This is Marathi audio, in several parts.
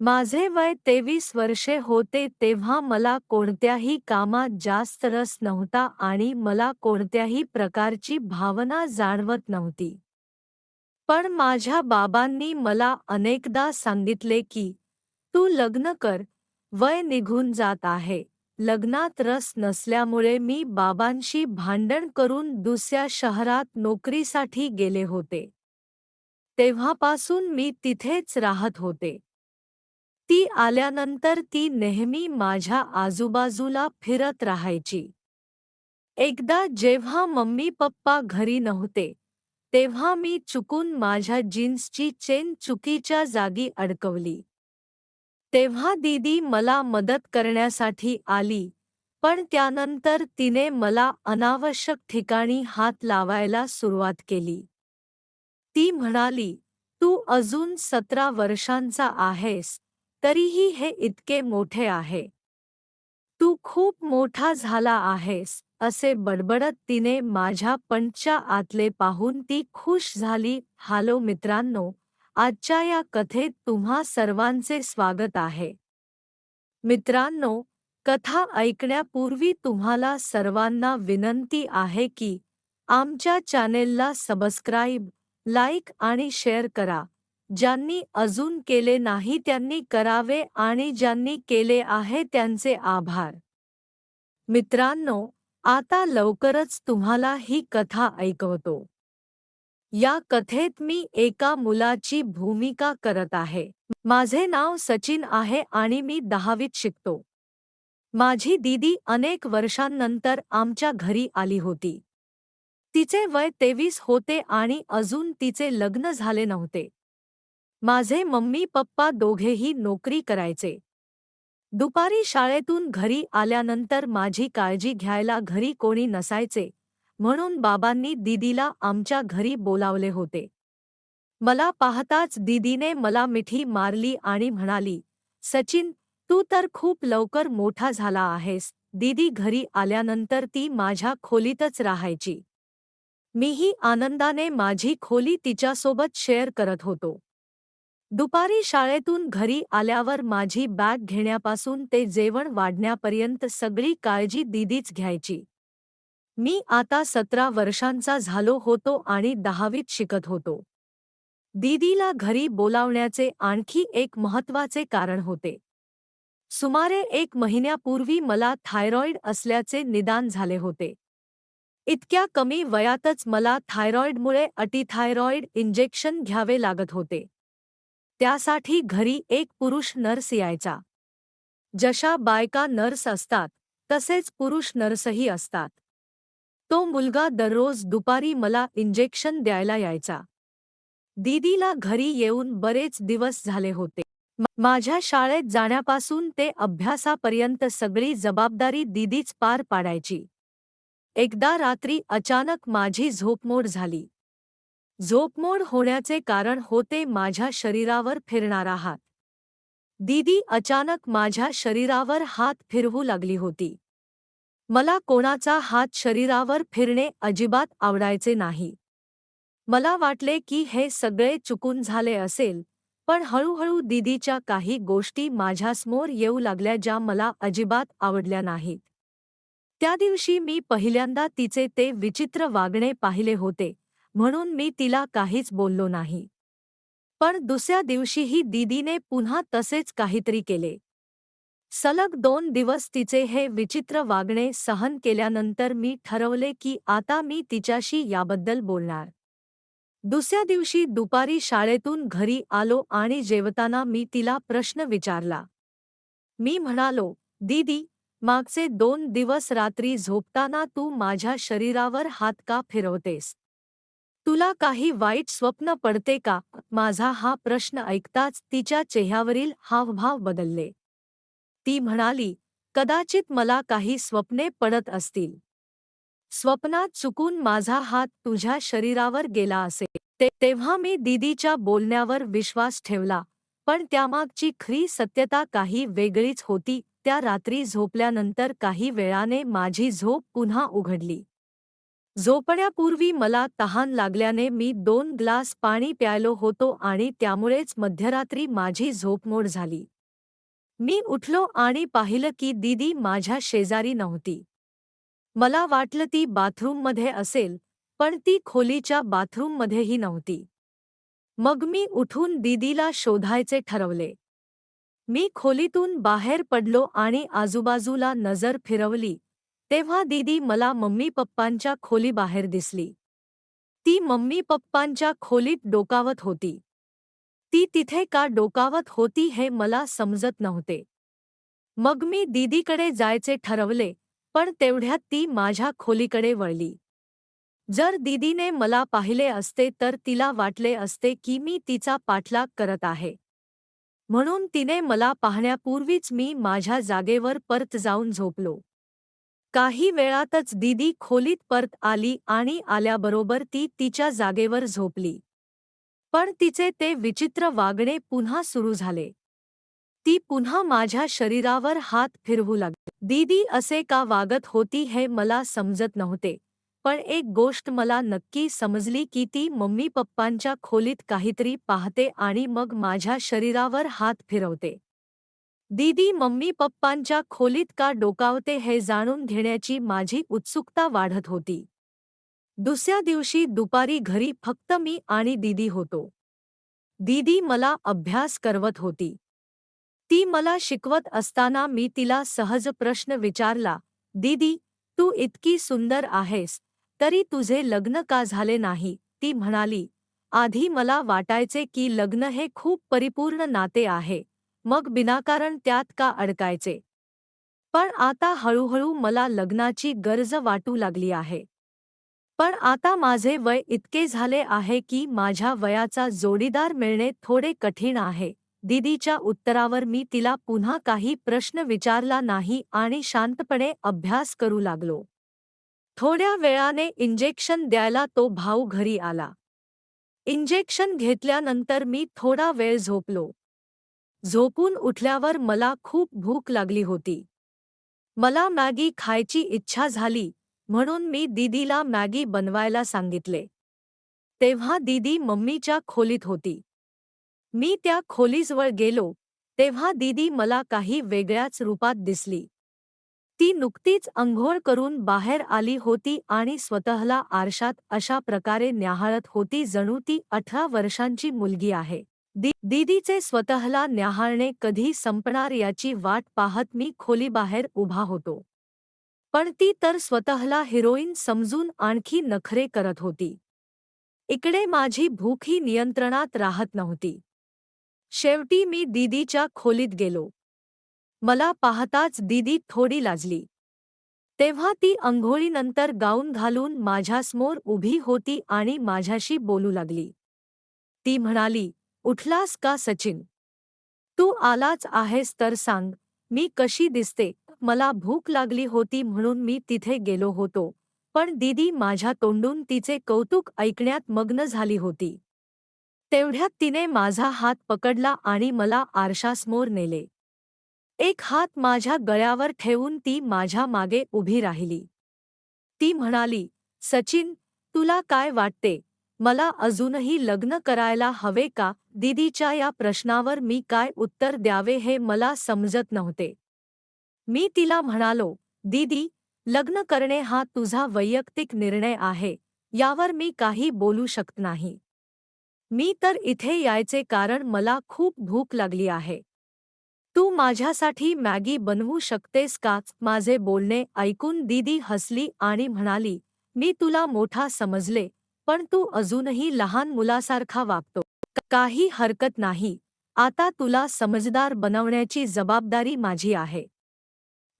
माझे वय तेवीस वर्षे होते तेव्हा मला कोणत्याही कामात जास्त रस नव्हता आणि मला कोणत्याही प्रकारची भावना जाणवत नव्हती. पण माझ्या बाबांनी मला अनेकदा सांगितले की तू लग्न कर वय निघून जात आहे. लग्नात रस नसल्यामुळे मी बाबांशी भांडण करून दुसऱ्या शहरात नोकरीसाठी गेले होते. तेव्हापासून मी तिथेच राहत होते. ती आल्यानंतर ती नेहमी माझ्या आजूबाजूला फिरत राहायची. एकदा जेव्हा मम्मी पप्पा घरी नव्हते तेव्हा मी चुकून माझ्या जीन्सची चेन चुकीच्या जागी अडकवली. तेव्हा दीदी मला मदत करण्यासाठी आली पण त्यानंतर तिने मला अनावश्यक ठिकाणी हात लावायला सुरुवात केली. ती म्हणाली तू अजून सतरा वर्षांचा आहेस तरीही हे इतके मोठे आहे. तू खूप मोठा झाला आहेस असे बडबडत तिने माझ्या पंच्या आतले पाहून ती खुश झाली हालो मित्रांनो आजच्या या कथेत तुम्हा सर्वांचे स्वागत आहे. मित्रांनो कथा ऐकण्यापूर्वी तुम्हाला सर्वांना विनंती आहे की आमच्या चॅनेलला सबस्क्राईब लाईक आणि शेअर करा. ज्यांनी अजून केले नाही त्यांनी करावे आणि ज्यांनी केले आहे त्यांचे आभार. मित्रांनो आता लवकरच तुम्हाला ही कथा ऐकवतो. या कथेत मी एका मुलाची भूमिका करत आहे. माझे नाव सचिन आहे आणि मी दहावीत शिकतो. माझी दीदी अनेक वर्षांनंतर आमच्या घरी आली होती. तिचे वय तेवीस होते आणि अजून तिचे लग्न झाले नव्हते. माझे मम्मी पप्पा दोघेही नोकरी करायचे. दुपारी शाळेतून घरी आल्यानंतर माझी काळजी घ्यायला घरी कोणी नसायचे म्हणून बाबांनी दीदीला आमच्या घरी बोलावले होते. मला पाहताच दीदीने मला मिठी मारली आणि म्हणाली सचिन तू तर खूप लवकर मोठा झाला आहेस दीदी घरी आल्यानंतर ती माझ्या खोलीतच राहायची. मीही आनंदाने माझी खोली तिच्यासोबत शेअर करत होतो. दुपारी शाळेतून घरी आल्यावर माझी बॅग घेण्यापासून ते जेवण वाढण्यापर्यंत सगळी काळजी दीदीच घ्यायची. मी आता सतरा वर्षांचा झालो होतो आणि दहावीत शिकत होतो. दीदीला घरी बोलावण्याचे आणखी एक महत्त्वाचे कारण होते. सुमारे एक महिन्यापूर्वी मला थायरॉईड असल्याचे निदान झाले होते. इतक्या कमी वयातच मला थायरॉईडमुळे अटीथायरॉईड इंजेक्शन घ्यावे लागत होते. त्यासाठी घरी एक पुरुष नर्स यायचा. जशा बायका नर्स असतात तसेच पुरुष नर्सही असतात. तो मुलगा दररोज दुपारी मला इंजेक्शन द्यायला यायचा. दीदीला घरी येऊन बरेच दिवस झाले होते. माझ्या शाळेत जाण्यापासून ते अभ्यासापर्यंत सगळी जबाबदारी दीदीच पार पाडायची. एकदा रात्री अचानक माझी झोपमोड झाली. झोपमोड होण्याचे कारण होते माझ्या शरीरावर फिरणारा हात. दीदी अचानक माझ्या शरीरावर हात फिरवू लागली होती. मला कोणाचा हात शरीरावर फिरणे अजिबात आवडायचे नाही. मला वाटले की हे सगळे चुकून झाले असेल पण हळूहळू दीदीच्या काही गोष्टी माझ्यासमोर येऊ लागल्या ज्या मला अजिबात आवडल्या नाहीत. त्या दिवशी मी पहिल्यांदा तिचे ते विचित्र वागणे पाहिले होते. म्हणून मी तिला काहीच बोललो नाही. पण दुसऱ्या दिवशीही दीदीने पुन्हा तसेच काहीतरी केले. सलग दोन दिवस तिचे हे विचित्र वागणे सहन केल्यानंतर मी ठरवले की आता मी तिच्याशी याबद्दल बोलणार. दुसऱ्या दिवशी दुपारी शाळेतून घरी आलो आणि जेवताना मी तिला प्रश्न विचारला. मी म्हणालो दीदी मागचे दोन दिवस रात्री झोपताना तू माझ्या शरीरावर हात का फिरवतेस? तुला काही वाईट स्वप्न पडते का? माझा हा प्रश्न ऐकताच तिच्या चेहऱ्यावरील हावभाव बदलले. ती म्हणाली कदाचित मला काही स्वप्ने पडत असतील. स्वप्नात चुकून माझा हात तुझ्या शरीरावर गेला असे ते तेव्हा मी दीदीच्या बोलण्यावर विश्वास ठेवला. पण त्यामागची खरी सत्यता काही वेगळीच होती. त्या रात्री झोपल्यानंतर काही वेळाने माझी झोप पुन्हा उघडली. झोपण्यापूर्वी मला तहान लागल्याने मी दोन ग्लास पाणी प्यायलो होतो आणि त्यामुळेच मध्यरात्री माझी झोपमोड झाली. मी उठलो आणि पाहिलं की दीदी माझ्या शेजारी नव्हती. मला वाटलं ती बाथरूममध्ये असेल पण ती खोलीच्या बाथरूममध्येही नव्हती. मग मी उठून दीदीला शोधायचे ठरवले. मी खोलीतून बाहेर पडलो आणि आजूबाजूला नजर फिरवली तेव्हा दीदी मला मम्मी पप्पांच्या खोलीबाहेर दिसली. ती मम्मी पप्पांच्या खोलीत डोकावत होती. ती तिथे का डोकावत होती हे मला समजत नव्हते. मग मी दीदीकडे जायचे ठरवले पण तेवढ्यात ती माझ्या खोलीकडे वळली. जर दीदीने मला पाहिले असते तर तिला वाटले असते की मी तिचा पाठलाग करत आहे. म्हणून तिने मला पाहण्यापूर्वीच मी माझ्या जागेवर परत जाऊन झोपलो. काही वेळातच दीदी खोलीत परत आली आणि आल्याबरोबर ती तिच्या जागेवर झोपली. पण तिचे ते विचित्र वागणे पुन्हा सुरू झाले. ती पुन्हा माझ्या शरीरावर हात फिरवू लागली. दीदी असे का वागत होती हे मला समजत नव्हते पण एक गोष्ट मला नक्की समजली की ती मम्मी पप्पांच्या खोलीत काहीतरी पाहते आणि मग माझ्या शरीरावर हात फिरवते. दीदी मम्मी पप्पांच्या खोलीत का डोकावते हे जाणून घेण्याची माझी उत्सुकता वाढत होती. दुसऱ्या दिवशी दुपारी घरी फक्त मी आणि दीदी होतो. दीदी मला अभ्यास करवत होती. ती मला शिकवत असताना मी तिला सहज प्रश्न विचारला दीदी तू इतकी सुंदर आहेस तरी तुझे लग्न का झाले नाही? ती म्हणाली आधी मला वाटायचे की लग्न हे खूप परिपूर्ण नाते आहे. मग बिनाकारण त्यात का अडकायचे? पण आता हळूहळू मला लग्नाची गरज वाटू लागली आहे. पण आता माझे वय इतके झाले आहे की माझ्या वयाचा जोडीदार मिळणे थोडे कठीण आहे. दीदीच्या उत्तरावर मी तिला पुन्हा काही प्रश्न विचारला नाही आणि शांतपणे अभ्यास करू लागलो. थोड्या वेळाने इंजेक्शन द्यायला तो भाऊ घरी आला. इंजेक्शन घेतल्यानंतर मी थोडा वेळ झोपलो. झोपून उठल्यावर मला खूप भूक लागली होती. मला मॅगी खायची इच्छा झाली म्हणून मी दीदीला मॅगी बनवायला सांगितले. तेव्हा दीदी मम्मीच्या खोलीत होती. मी त्या खोलीजवळ गेलो तेव्हा दीदी मला काही वेगळ्याच रूपात दिसली. ती नुकतीच अंघोळ करून बाहेर आली होती आणि स्वतःला आरशात अशा प्रकारे न्याहाळत होती जणू ती अठरा वर्षांची मुलगी आहे. दी दीदीचे स्वतःला न्याहाळणे कधी संपणार याची वाट पाहत मी खोलीबाहेर उभा होतो. पण ती तर स्वतःला हिरोईन समजून आणखी नखरे करत होती. इकडे माझी भूकही नियंत्रणात राहत नव्हती. शेवटी मी दीदीच्या खोलीत गेलो. मला पाहताच दीदी थोडी लाजली. तेव्हा ती अंघोळीनंतर गाऊन घालून माझ्यासमोर उभी होती आणि माझ्याशी बोलू लागली. ती म्हणाली उठलास का सचिन? तू आलाच आहेस तर सांग मी कशी दिसते? मला भूक लागली होती म्हणून मी तिथे गेलो होतो पण दीदी माझ्या तोंडून तिचे कौतुक ऐकण्यात मग्न झाली होती. तेवढ्यात तिने माझा हात पकडला आणि मला आरशासमोर नेले. एक हात माझ्या गळ्यावर ठेवून ती माझ्या मागे उभी राहिली. ती म्हणाली सचिन तुला काय वाटते? मला अजूनही लग्न करायला हवे का? दीदीच्या या प्रश्नावर मी काय उत्तर द्यावे हे मला समजत नव्हते. मी तिला म्हणालो दीदी लग्न करणे हा तुझा वैयक्तिक निर्णय आहे यावर मी काही बोलू शकत नाही. मी तर इथे यायचे कारण मला खूप भूक लागली आहे. तू माझ्यासाठी मॅगी बनवू शकतेस काच माझे बोलणे ऐकून दीदी हसली आणि म्हणाली मी तुला मोठा समजले पण तू अजूनही लहान मुलासारखा वागतो. काही हरकत नाही. आता तुला समजदार बनवण्याची जबाबदारी माझी आहे.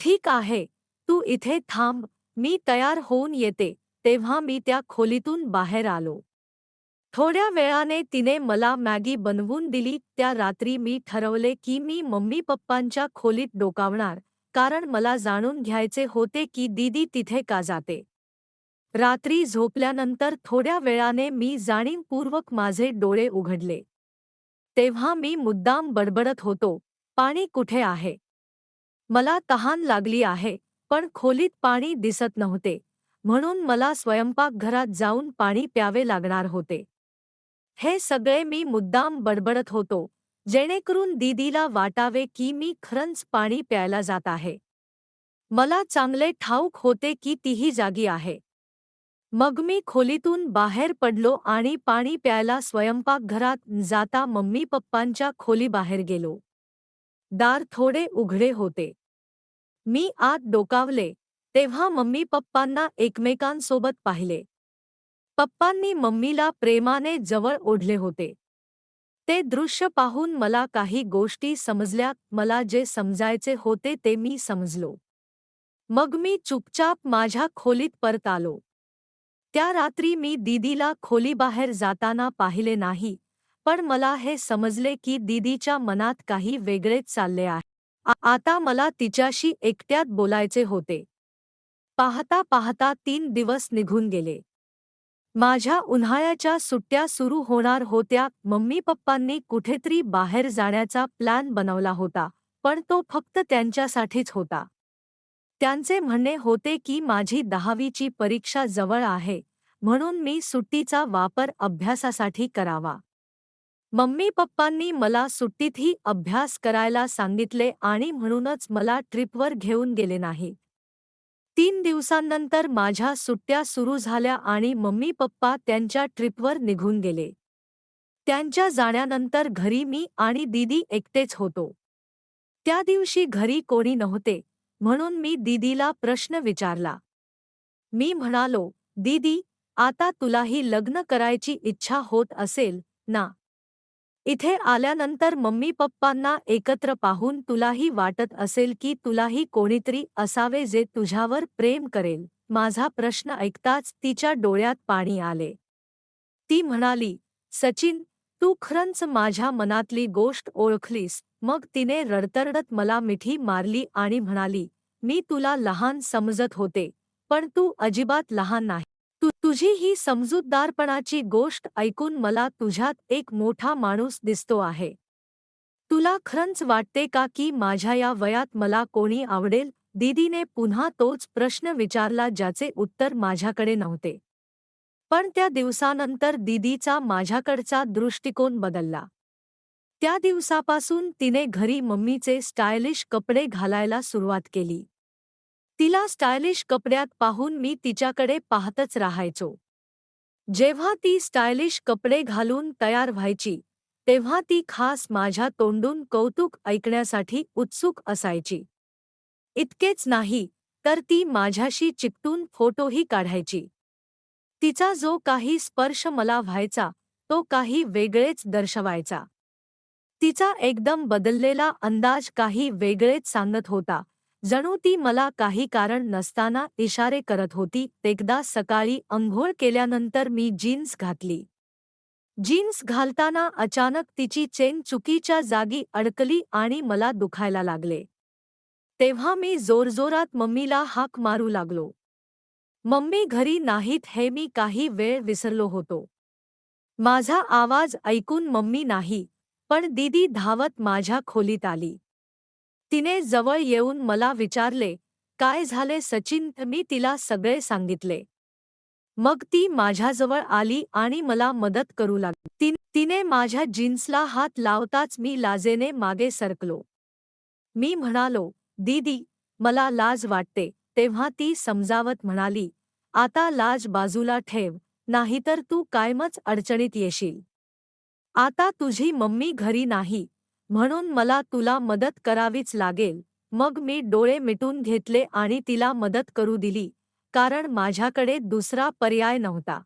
ठीक आहे. तू इथे थांब. मी तयार होऊन येते. तेव्हा मी त्या खोलीतून बाहेर आलो. थोड्या वेळाने तिने मला मॅगी बनवून दिली. त्या रात्री मी ठरवले की मी मम्मी पप्पांच्या खोलीत डोकावणार कारण मला जाणून घ्यायचे होते की दीदी तिथे का जाते. रात्री झोपल्यानंतर थोड्या वेळाने मी जाणीवपूर्वक माझे डोळे उघडले. तेव्हा मी मुद्दाम बडबडत होतो पाणी कुठे आहे? मला तहान लागली आहे पण खोलीत पाणी दिसत नव्हते म्हणून मला स्वयंपाकघरात जाऊन पाणी प्यावे लागणार होते. हे सगळे मी मुद्दाम बडबडत होतो जेणेकरून दीदीला वाटावे की मी खरंच पाणी प्यायला जात आहे. मला चांगले ठाऊक होते की तीही जागी आहे. मग मी खोलीतून बाहेर पडलो आणि पाणी प्यायला स्वयंपाकघरात जाता मम्मी पप्पांच्या खोलीबाहेर गेलो. दार थोडे उघडे होते. मी आत डोकावले तेव्हा मम्मी पप्पांना एकमेकांसोबत पाहिले. पप्पांनी मम्मीला प्रेमाने जवळ ओढले होते. ते दृश्य पाहून मला काही गोष्टी समजल्या मला जे समजायचे होते ते मी समजलो. मग मी चुपचाप माझ्या खोलीत परत आलो. त्या रात्री मी दीदीला खोलीबाहेर जाताना पाहिले नाही पण मला हे समजले की दीदीच्या मनात काही वेगळेच चालले आहे. आता मला तिच्याशी एकट्यात बोलायचे होते. पाहता पाहता तीन दिवस निघून गेले. माझ्या उन्हाळ्याच्या सुट्ट्या सुरू होणार होत्या मम्मी पप्पांनी कुठेतरी बाहेर जाण्याचा प्लॅन बनवला होता पण तो फक्त त्यांच्यासाठीच होता. त्यांचे म्हणणे होते की माझी दहावीची परीक्षा जवळ आहे म्हणून मी सुट्टीचा वापर अभ्यासासाठी करावा. मम्मी पप्पांनी मला सुट्टीतही अभ्यास करायला सांगितले आणि म्हणूनच मला ट्रिपवर घेऊन गेले नाही. तीन दिवसांनंतर माझ्या सुट्ट्या सुरू झाल्या आणि मम्मी पप्पा त्यांच्या ट्रिपवर निघून गेले. त्यांच्या जाण्यानंतर घरी मी आणि दीदी एकटेच होतो. त्या दिवशी घरी कोणी नव्हते म्हणून मी दीदीला प्रश्न विचारला. मी म्हणालो दीदी आता तुलाही लग्न करायची इच्छा होत असेल ना? इथे आल्यानंतर मम्मी पप्पांना एकत्र पाहून तुलाही वाटत असेल की तुलाही कोणीतरी असावे जे तुझ्यावर प्रेम करेल. माझा प्रश्न ऐकताच तिच्या डोळ्यात पाणी आले. ती म्हणाली सचिन तू खरंच माझ्या मनातली गोष्ट ओळखलीस. मग तिने रडतरडत मला मिठी मारली आणि म्हणाली मी तुला लहान समजत होते पण तू अजिबात लहान नाही. तू तुझी ही समजूतदारपणाची गोष्ट ऐकून मला तुझ्यात एक मोठा माणूस दिसतो आहे. तुला खरंच वाटते का की माझ्या या वयात मला कोणी आवडेल? दीदीने पुन्हा तोच प्रश्न विचारला ज्याचे उत्तर माझ्याकडे नव्हते. पण त्या दिवसानंतर दीदीचा माझ्याकडचा दृष्टिकोन बदलला. त्या दिवसापासून तिने घरी मम्मीचे स्टायलिश कपडे घालायला सुरुवात केली. तिला स्टायलिश कपड्यात पाहून मी तिच्याकडे पाहतच राहायचो. जेव्हा ती स्टायलिश कपडे घालून तयार व्हायची तेव्हा ती खास माझ्या तोंडून कौतुक ऐकण्यासाठी उत्सुक असायची. इतकेच नाही तर ती माझ्याशी चिकटून फोटोही काढायची. तिचा जो काही स्पर्श मला व्हायचा तो काही वेगळेच दर्शवायचा. तिचा एकदम बदललेला अंदाज काही वेगळेच सांगत होता. जणू ती मला काही कारण नसताना इशारे करत होती. एकदा सकाळी अंघोळ केल्यानंतर मी जीन्स घातली. जीन्स घालताना अचानक तिची चेन चुकीच्या जागी अडकली आणि मला दुखायला लागले. तेव्हा मी जोरजोरात मम्मीला हाक मारू लागलो. मम्मी घरी नाहीत हे मी काही वेळ विसरलो होतो. माझा आवाज ऐकून मम्मी नाही पण दीदी धावत माझ्या खोलीत आली. तिने जवळ येऊन मला विचारले काय झाले सचिन? मी तिला सगळे सांगितले. मग ती माझ्याजवळ आली आणि मला मदत करू लागली ती तिने माझ्या जीन्सला हात लावताच मी लाजेने मागे सरकलो. मी म्हणालो दीदी मला लाज वाटते तेव्हा ती समजावत म्हणाली आता लाज बाजूला ठेव नाहीतर तू कायमच अडचणीत येशील. आता तुझी मम्मी घरी नाही म्हणून मला तुला मदत करावीच लागेल. मग मी डोळे मिटून घेतले आणि तिला मदत करू दिली कारण माझ्याकडे दुसरा पर्याय नव्हता.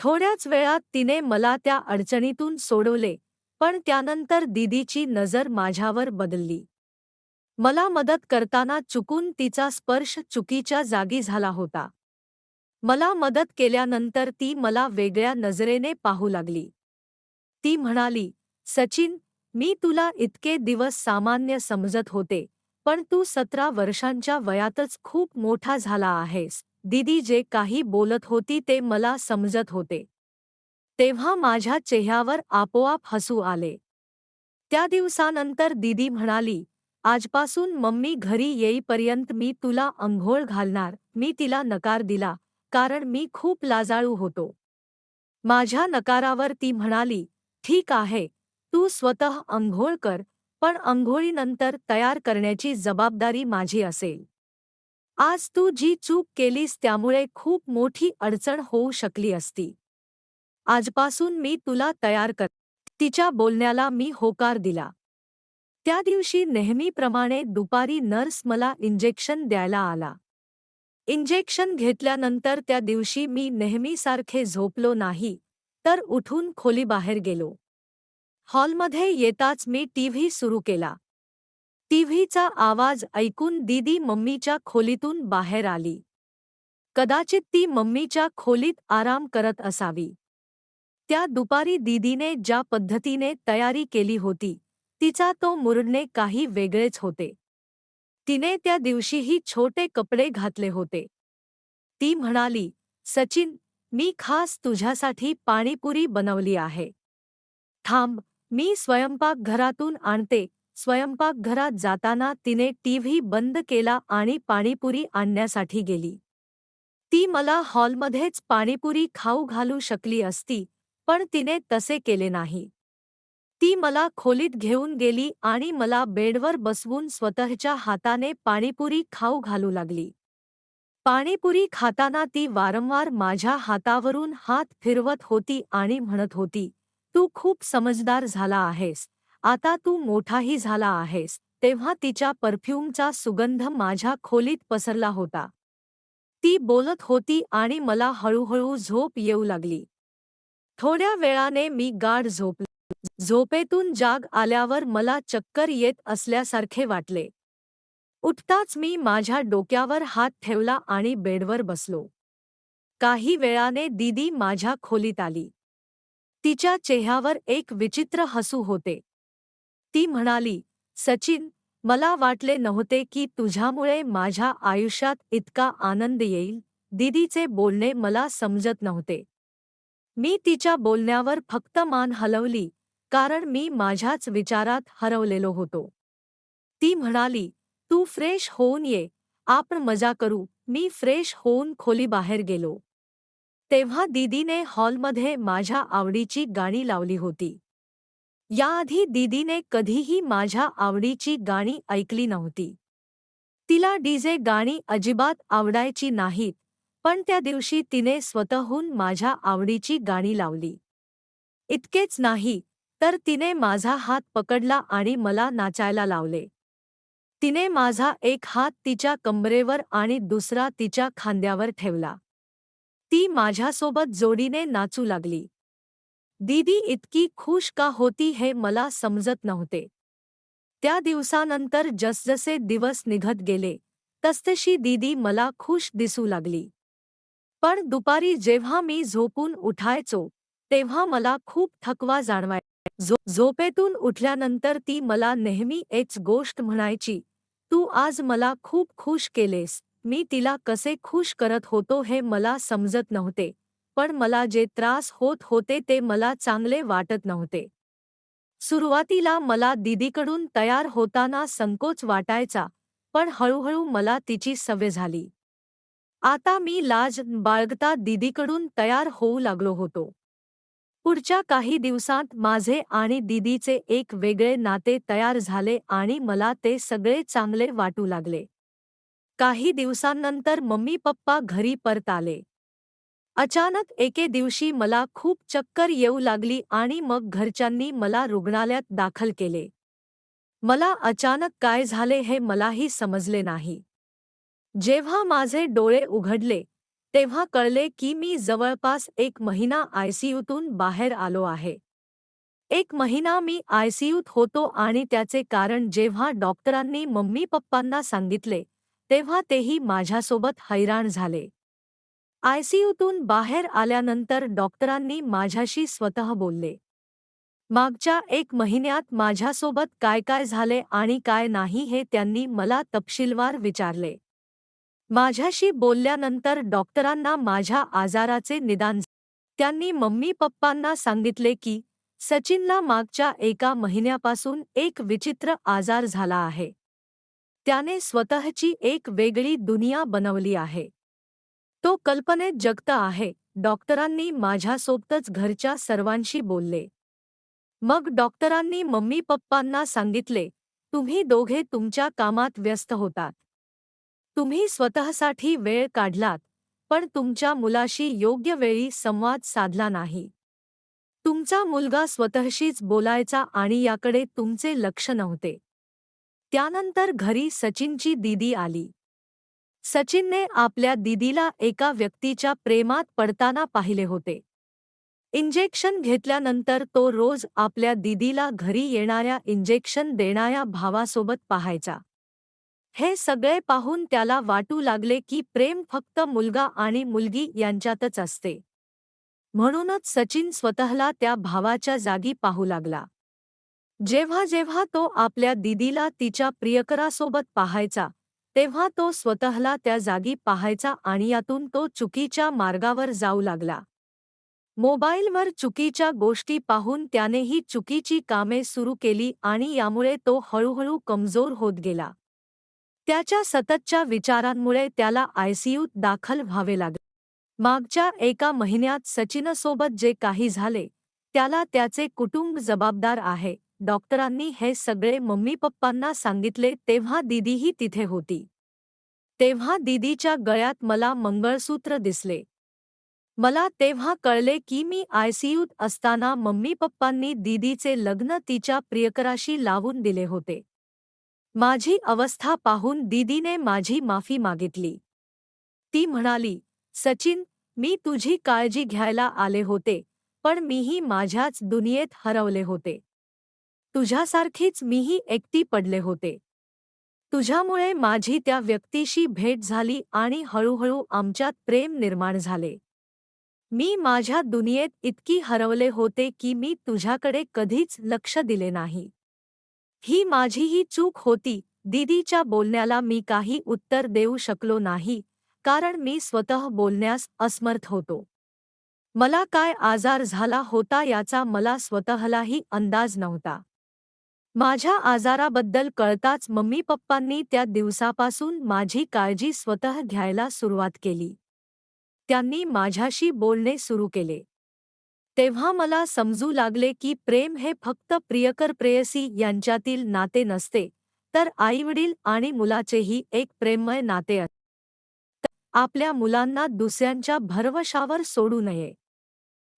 थोड्याच वेळात तिने मला त्या अडचणीतून सोडवले पण त्यानंतर दीदीची नजर माझ्यावर बदलली. मला मदत करताना चुकून तिचा स्पर्श चुकीच्या जागी झाला होता. मला मदत केल्यानंतर ती मला वेगळ्या नजरेने पाहू लागली. ती म्हणाली सचिन मी तुला इतके दिवस सामान्य समजत होते पण तू सतरा वर्षांच्या वयातच खूप मोठा झाला आहेस. दीदी जे काही बोलत होती ते मला समजत होते. तेव्हा माझ्या चेहऱ्यावर आपोआप हसू आले. त्या दिवसानंतर दीदी म्हणाली आजपासून मम्मी घरी येईपर्यंत मी तुला अंघोळ घालणार मी तिला नकार दिला कारण मी खूप लाजाळू होतो. माझ्या नकारावर ती म्हणाली ठीक आहे तू स्वतः अंघोळ कर पण अंघोळीनंतर तयार करण्याची जबाबदारी माझी असेल. आज तू जी चूक केलीस त्यामुळे खूप मोठी अडचण होऊ शकली असती. आजपासून मी तुला तयार कर. तिच्या बोलण्याला मी होकार दिला. त्या दिवशी नेहमीप्रमाणे दुपारी नर्स मला इंजेक्शन द्यायला आला. इंजेक्शन घेतल्यानंतर त्या दिवशी मी नेहमीसारखे झोपलो नाही तर उठून खोलीबाहेर गेलो. हॉलमध्ये येताच मी टीव्ही सुरू केला. टीव्हीचा आवाज ऐकून दीदी मम्मीच्या खोलीतून बाहेर आली. कदाचित ती मम्मीच्या खोलीत आराम करत असावी. त्या दुपारी दीदीने ज्या पद्धतीने तयारी केली होती तिचा तो मुरडणे काही वेगळेच होते. तिने त्या दिवशीही छोटे कपडे घातले होते. ती म्हणाली सचिन मी खास तुझ्यासाठी पाणीपुरी बनवली आहे. थांब मी स्वयंपाकघरातून आणते. स्वयंपाकघरात जाताना तिने टीव्ही बंद केला आणि पाणीपुरी आणण्यासाठी गेली. ती मला हॉलमध्येच पाणीपुरी खाऊ घालू शकली असती पण तिने तसे केले नाही. ती मला खोलीत घेऊन गेली आणि मला बेडवर बसवून स्वतःच्या हाताने पाणीपुरी खाऊ घालू लागली. पाणीपुरी खाताना ती वारंवार माझ्या हातावरून हात फिरवत होती आणि म्हणत होती तू खूप समजदार झाला आहेस. आता तू मोठाही झाला आहेस. तेव्हा तिच्या परफ्यूमचा सुगंध माझ्या खोलीत पसरला होता. ती बोलत होती आणि मला हळूहळू झोप येऊ लागली. थोड्या वेळाने मी गाढ झोपले. झोपेतून जाग आल्यावर मला चक्कर येत असल्यासारखे वाटले. उठताच मी माझ्या डोक्यावर हात ठेवला आणि बेडवर बसलो. काही वेळाने दीदी माझ्या खोलीत आली. तिच्या चेहऱ्यावर एक विचित्र हसू होते. ती म्हणाली सचिन मला वाटले नव्हते की तुझ्यामुळे माझ्या आयुष्यात इतका आनंद येईल. दीदीचे बोलणे मला समजत नव्हते. मी तिच्या बोलण्यावर फक्त मान हलवली. कारण मी माझ्याच विचारात हरवलेलो होतो. ती म्हणाली तू फ्रेश होऊन ये. आपण मजा करू. मी फ्रेश होऊन खोलीबाहेर गेलो. तेव्हा दीदीने हॉलमध्ये माझ्या आवडीची गाणी लावली होती. याआधी दीदीने कधीही माझ्या आवडीची गाणी ऐकली नव्हती. तिला डीजे गाणी अजिबात आवडायची नाहीत पण त्या दिवशी तिने स्वतःहून माझ्या आवडीची गाणी लावली. इतकेच नाही तर तिने माझा हात पकडला आणि मला नाचायला लावले. तिने माझा एक हात तिच्या कंबरेवर आणि दुसरा तिच्या खांद्यावर ठेवला. ती माझ्यासोबत जोडीने नाचू लागली. दीदी इतकी खुश का होती हे मला समजत नव्हते. त्या दिवसानंतर जसजसे दिवस निघत गेले तसतशी दीदी मला खुश दिसू लागली. पण दुपारी जेव्हा मी झोपून उठायचो तेव्हा मला खूप थकवा जाणवाय झोपेतून उठल्यानंतर ती मला नेहमी एक गोष्ट म्हणायची तू आज मला खूप खुश केलेस मी तिला कसे खुश करत होतो हे मला समजत नव्हते पण मला जे त्रास होत होते ते मला चांगले वाटत नव्हते. सुरुवातीला मला दीदीकडून तयार होताना संकोच वाटायचा पण हळूहळू मला तिची सवय झाली. आता मी लाज बाळगता दीदीकडून तयार होऊ लागलो होतो. पुढच्या काही दिवसांत माझे आणि दीदीचे एक वेगळे नाते तयार झाले आणि मला ते सगळे चांगले वाटू लागले. काही दिवसांनंतर मम्मी पप्पा घरी परत आले. अचानक एके दिवशी मला खूप चक्कर येऊ लागली आणि मग घरच्यांनी मला रुग्णालयात दाखल केले. मला अचानक काय झाले हे मलाही समजले नाही. जेव्हा माझे डोळे उघडले तेव्हा कळले की मी जवळपास एक महिना आयसीयूतून बाहेर आलो आहे. एक महिना मी आयसीयूत होतो आणि त्याचे कारण जेव्हा डॉक्टरांनी मम्मी पप्पांना सांगितले तेव्हा तेही माझ्यासोबत हैराण झाले. आयसीयूतून बाहेर आल्यानंतर डॉक्टरांनी माझ्याशी स्वतः बोलले मागच्या एक महिन्यात माझ्यासोबत काय काय झाले आणि काय नाही हे त्यांनी मला तपशीलवार विचारले. माझ्याशी बोलल्यानंतर डॉक्टरांना माझ्या आजाराचे निदान त्यांनी मम्मी पप्पांना सांगितले की सचिनला मागच्या एका महिन्यापासून एक विचित्र आजार झाला आहे. त्याने स्वतःची एक वेगळी दुनिया बनवली आहे. तो कल्पनेत जगत आहे डॉक्टरांनी माझ्यासोबतच घरच्या सर्वांशी बोलले. मग डॉक्टरांनी मम्मी पप्पांना सांगितले तुम्ही दोघे तुमच्या कामात व्यस्त होतात. तुम्ही स्वतःसाठी वेळ काढलात पण तुमच्या मुलाशी योग्य वेळी संवाद साधला नाही. तुमचा मुलगा स्वतःशीच बोलायचा आणि याकडे तुमचे लक्ष नव्हते. त्यानंतर घरी सचिनची दीदी आली. सचिनने आपल्या दीदीला एका व्यक्तीच्या प्रेमात पडताना पाहिले होते. इंजेक्शन घेतल्यानंतर तो रोज आपल्या दीदीला घरी येणाऱ्या इंजेक्शन देणाऱ्या भावासोबत पाहायचा. हे सगळे पाहून त्याला वाटू लागले की प्रेम फक्त मुलगा आणि मुलगी यांच्यातच असते. म्हणूनच सचिन स्वतःला त्या भावाच्या जागी पाहू लागला. जेव्हा जेव्हा तो आपल्या दिदीला तिच्या प्रियकरासोबत पाहायचा तेव्हा तो स्वतःला त्या जागी पाहायचा आणि यातून तो चुकीच्या मार्गावर जाऊ लागला. मोबाईलवर चुकीच्या गोष्टी पाहून त्यानेही चुकीची कामे सुरू केली आणि यामुळे तो हळूहळू कमजोर होत गेला. त्याच्या सततच्या विचारांमुळे त्याला आयसीयूत दाखल व्हावे लागले मागच्या एका महिन्यात सचिनसोबत जे काही झाले त्याला त्याचे कुटुंब जबाबदार आहे. डॉक्टरांनी हे सगळे मम्मी पप्पांना सांगितले तेव्हा दीदीही तिथे होती. तेव्हा दीदीच्या गळ्यात मला मंगळसूत्र दिसले. मला तेव्हा कळले की मी आयसीयूत असताना मम्मी पप्पांनी दीदीचे लग्न तिच्या प्रियकराशी लावून दिले होते. माझी अवस्था पाहून दीदीने माझी माफी मागितली. ती म्हणाली सचिन मी तुझी काळजी घ्यायला आले होते पण मीही माझ्याच दुनियेत हरवले होते. तुझ्यासारखीच मीही एकटी पडले होते. तुझ्यामुळे माझी त्या व्यक्तीशी भेट झाली आणि हळूहळू आमच्यात प्रेम निर्माण झाले. मी माझ्या दुनियेत इतकी हरवले होते की मी तुझ्याकडे कधीच लक्ष दिले नाही. ही माझीही चूक होती. दीदीच्या बोलण्याला मी काही उत्तर देऊ शकलो नाही कारण मी स्वतः बोलण्यास असमर्थ होतो. मला काय आजार झाला होता याचा मला स्वतःलाही अंदाज नव्हता. माझ्या आजाराबद्दल कळताच मम्मी पप्पांनी त्या दिवसापासून माझी काळजी स्वतः घ्यायला सुरुवात केली. त्यांनी माझ्याशी बोलणे सुरू केले. तेव्हा मला समजू लागले की प्रेम हे फक्त प्रियकर प्रेयसी यांच्यातील नाते नसते तर आईवडील आणि मुलाचेही एक प्रेममय नाते असते आपल्या मुलांना दुसऱ्यांच्या भरवशावर सोडू नये.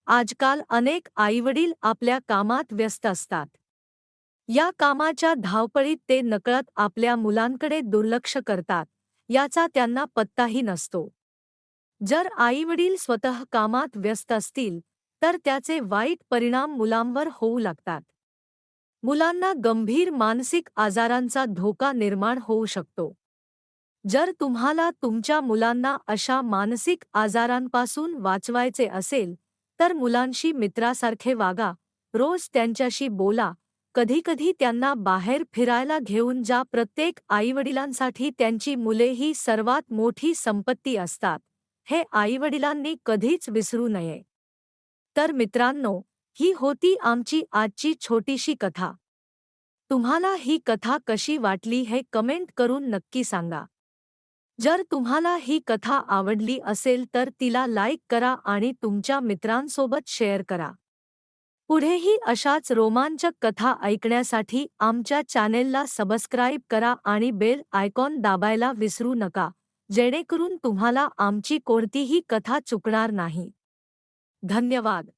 आजकाल अनेक आईवडील आपल्या कामात व्यस्त असतात. या कामाच्या धावपळीत ते नकळत आपल्या मुलांकडे दुर्लक्ष करतात याचा त्यांना पत्ताही नसतो. जर आईवडील स्वतः कामात व्यस्त असतील तर त्याचे वाईट परिणाम मुलांवर होऊ लागतात. मुलांना गंभीर मानसिक आजारांचा धोका निर्माण होऊ शकतो. जर तुम्हाला तुमच्या मुलांना अशा मानसिक आजारांपासून वाचवायचे असेल तर मुलांशी मित्रासारखे वागा रोज त्यांच्याशी बोला कधीकधी त्यांना बाहेर फिरायला घेऊन जा. प्रत्येक आईवडिलांसाठी त्यांची मुले ही सर्वात मोठी संपत्ती असतात. हे आईवडिलांनी कधीच विसरू नये. तर मित्रांनो ही होती आमची आजची छोटीशी कथा. तुम्हाला ही कथा कशी वाटली हे कमेंट करून नक्की सांगा. जर तुम्हाला ही कथा आवडली असेल तर तिला लाईक करा आणि तुमच्या मित्रांसोबत शेअर करा. पुढेही अशाच रोमांचक कथा ऐकण्यासाठी आमच्या चॅनेलला सबस्क्राईब करा आणि बेल आयकॉन दाबायला विसरू नका जेणेकरून तुम्हाला आमची कोणतीही कथा चुकणार नाही. धन्यवाद.